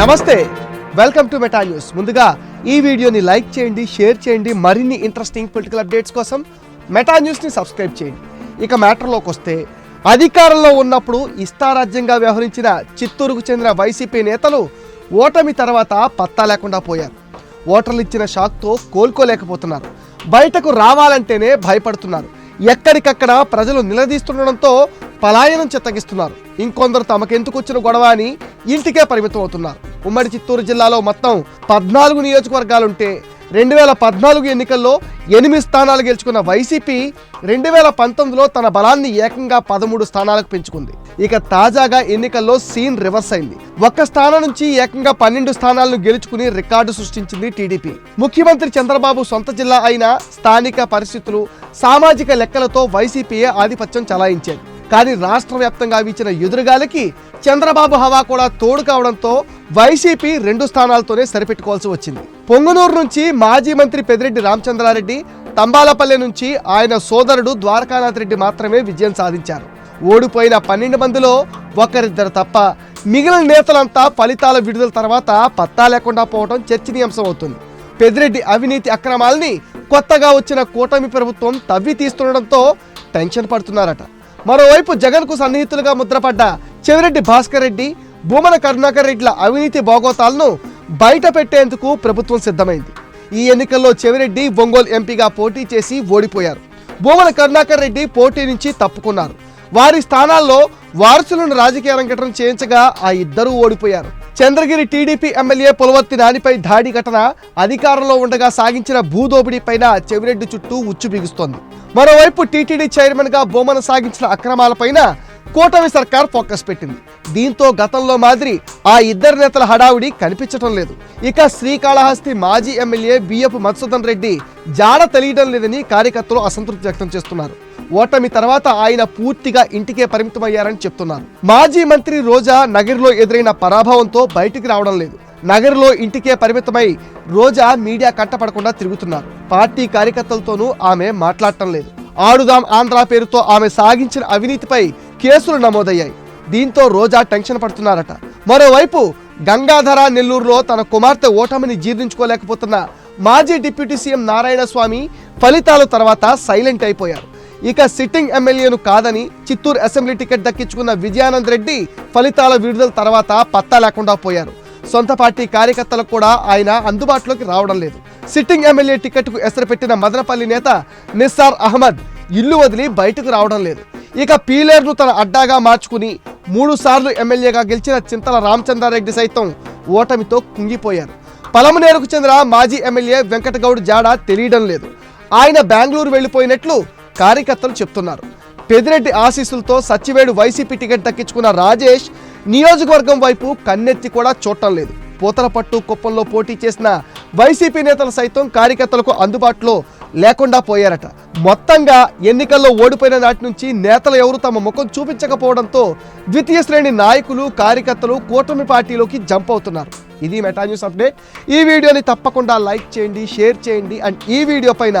నమస్తే. Welcome to meta news ముందుగా ఈ వీడియోని లైక్ చేయండి షేర్ చేయండి. మరిన్ని ఇంట్రెస్టింగ్ పొలిటికల్ అప్డేట్స్ కోసం మెటా న్యూస్ని సబ్స్క్రైబ్ చేయండి. ఇక మ్యాటర్లోకి వస్తే అధికారంలో ఉన్నప్పుడు ఇష్టారాజ్యంగా వ్యవహరించిన చిత్తూరుకు చెందిన వైసీపీ నేతలు ఓటమి తర్వాత పత్తా లేకుండా పోయారు. ఓటర్లు ఇచ్చిన షాక్తో కోలుకోలేకపోతున్నారు. బయటకు రావాలంటేనే భయపడుతున్నారు. ఎక్కడికక్కడ ప్రజలు నిలదీస్తుండడంతో పలాయనం చెత్తగిస్తున్నారు. ఇంకొందరు తమకెందుకు వచ్చిన గొడవ అని ఇంటికే పరిమితం అవుతున్నారు. ఉమ్మడి చిత్తూరు జిల్లాలో మొత్తం పద్నాలుగు నియోజకవర్గాలుంటే రెండు వేల పద్నాలుగు ఎన్నికల్లో ఎనిమిది స్థానాలు గెలుచుకున్న వైసీపీ రెండు వేల పంతొమ్మిదిలో తన బలాన్ని ఏకంగా పదమూడు స్థానాలకు పెంచుకుంది. ఇక తాజాగా ఎన్నికల్లో సీన్ రివర్స్ అయింది. ఒక్క స్థానం నుంచి ఏకంగా పన్నెండు స్థానాలను గెలుచుకుని రికార్డు సృష్టించింది టీడీపీ. ముఖ్యమంత్రి చంద్రబాబు సొంత జిల్లా అయిన స్థానిక పరిస్థితులు సామాజిక లెక్కలతో వైసీపీయే ఆధిపత్యం చలాయించేది. కానీ రాష్ట్ర వ్యాప్తంగా వీచిన ఎదురుగాలికి చంద్రబాబు హవా కూడా తోడు కావడంతో వైసీపీ రెండు స్థానాలతోనే సరిపెట్టుకోవాల్సి వచ్చింది. పొంగునూరు నుంచి మాజీ మంత్రి పెదిరెడ్డి రామచంద్రారెడ్డి తంబాలపల్లె నుంచి ఆయన సోదరుడు ద్వారకానాథ్ రెడ్డి మాత్రమే విజయం సాధించారు. ఓడిపోయిన పన్నెండు మందిలో ఒకరిద్దరు తప్ప మిగిలిన నేతలంతా ఫలితాల విడుదల తర్వాత పత్తా లేకుండా పోవడం చర్చనీయాంశం అవుతుంది. పెదిరెడ్డి అవినీతి అక్రమాల్ని కొత్తగా వచ్చిన కూటమి ప్రభుత్వం తవ్వి తీస్తుండటంతో టెన్షన్ పడుతున్నారట. మరోవైపు జగన్కు సన్నిహితులుగా ముద్రపడ్డ చెవిరెడ్డి భాస్కర్ రెడ్డి భూమన కరుణాకర్ రెడ్డిల అవినీతి భోగోతాలను బయట పెట్టేందుకు ప్రభుత్వం సిద్ధమైంది. ఈ ఎన్నికల్లో చెవిరెడ్డి ఒంగోలు ఎంపీగా పోటీ చేసి ఓడిపోయారు. భూమన కరుణాకర్ రెడ్డి పోటీ నుంచి తప్పుకున్నారు. వారి స్థానాల్లో వారసులను రాజకీయ రంగటం చేయించగా ఆ ఇద్దరూ ఓడిపోయారు. చంద్రగిరి టీడీపీ ఎమ్మెల్యే పులవర్తి నానిపై దాడి ఘటన అధికారంలో ఉండగా సాగించిన భూదోపిడీ పైన చెవిరెడ్డి చుట్టూ ఉచ్చు బిగుస్తోంది. మరోవైపు టీటీడీ చైర్మన్గా బొమ్మన సాగించిన అక్రమాలపైన కూటమి సర్కార్ ఫోకస్ పెట్టింది. దీంతో గతంలో మాదిరి ఆ ఇద్దరు నేతల హడావుడి కనిపించడం లేదు. ఇక శ్రీకాళహస్తి మాజీ ఎమ్మెల్యే బిఎఫ్ మధుసూదన్ రెడ్డి జాడ తెలియడం లేదని కార్యకర్తలు అసంతృప్తి వ్యక్తం చేస్తున్నారు. ఓటమి తర్వాత ఆయన పూర్తిగా ఇంటికే పరిమితమయ్యారని చెప్తున్నారు. మాజీ మంత్రి రోజా నగర్లో ఎదురైన పరాభవంతో బయటికి రావడం లేదు. నగర్లో ఇంటికే పరిమితమై రోజా మీడియా కట్టపడకుండా తిరుగుతున్నారు. పార్టీ కార్యకర్తలతోనూ ఆమె మాట్లాడటం లేదు. ఆడుదాం ఆంధ్ర పేరుతో ఆమె సాగించిన అవినీతిపై కేసులు నమోదయ్యాయి. దీంతో రోజా టెన్షన్ పడుతున్నారట. మరోవైపు గంగాధర నెల్లూరులో తన కుమార్తె ఓటమిని జీర్ణించుకోలేకపోతున్న మాజీ డిప్యూటీ సీఎం నారాయణ స్వామి ఫలితాల తర్వాత సైలెంట్ అయిపోయారు. ఇక సిట్టింగ్ ఎమ్మెల్యేను కాదని చిత్తూరు అసెంబ్లీ టికెట్ దక్కించుకున్న విజయానంద్ రెడ్డి ఫలితాల విడుదల తర్వాత పత్తా లేకుండా పోయారు. సొంత పార్టీ కార్యకర్తలకు కూడా ఆయన అందుబాటులోకి రావడం లేదు. సిట్టింగ్ ఎమ్మెల్యే టికెట్కు ఎసరు పెట్టిన మదనపల్లి నేత నిస్సార్ అహ్మద్ ఇల్లు వదిలి బయటకు రావడం లేదు. ఇక పీలేర్ను తన అడ్డాగా మార్చుకుని మూడు సార్లు ఎమ్మెల్యేగా గెలిచిన చింతల రామచంద్రారెడ్డి సైతం ఓటమితో కుంగిపోయారు. పలమనేరుకు చెందిన మాజీ ఎమ్మెల్యే వెంకటగౌడ్ జాడ తెలియడం లేదు. ఆయన బెంగళూరు వెళ్ళిపోయినట్లు కార్యకర్తలు చెప్తున్నారు. పెదిరెడ్డి ఆశీస్సులతో సచ్చివేడు వైసీపీ టికెట్ దక్కించుకున్న రాజేష్ నియోజకవర్గం వైపు కన్నెత్తి కూడా చూడటం లేదు. పూతలపట్టు కుప్పంలో పోటీ చేసిన వైసీపీ నేతలు సైతం కార్యకర్తలకు అందుబాటులో లేకుండా పోయారట. మొత్తంగా ఎన్నికల్లో ఓడిపోయిన నాటి నుంచి నేతలు ఎవరు తమ ముఖం చూపించకపోవడంతో ద్వితీయ శ్రేణి నాయకులు కార్యకర్తలు కూటమి పార్టీలోకి జంప్ అవుతున్నారు. ఇది మెటా న్యూస్ అప్డేట్. ఈ వీడియోని తప్పకుండా లైక్ చేయండి షేర్ చేయండి అండ్ ఈ వీడియో పైన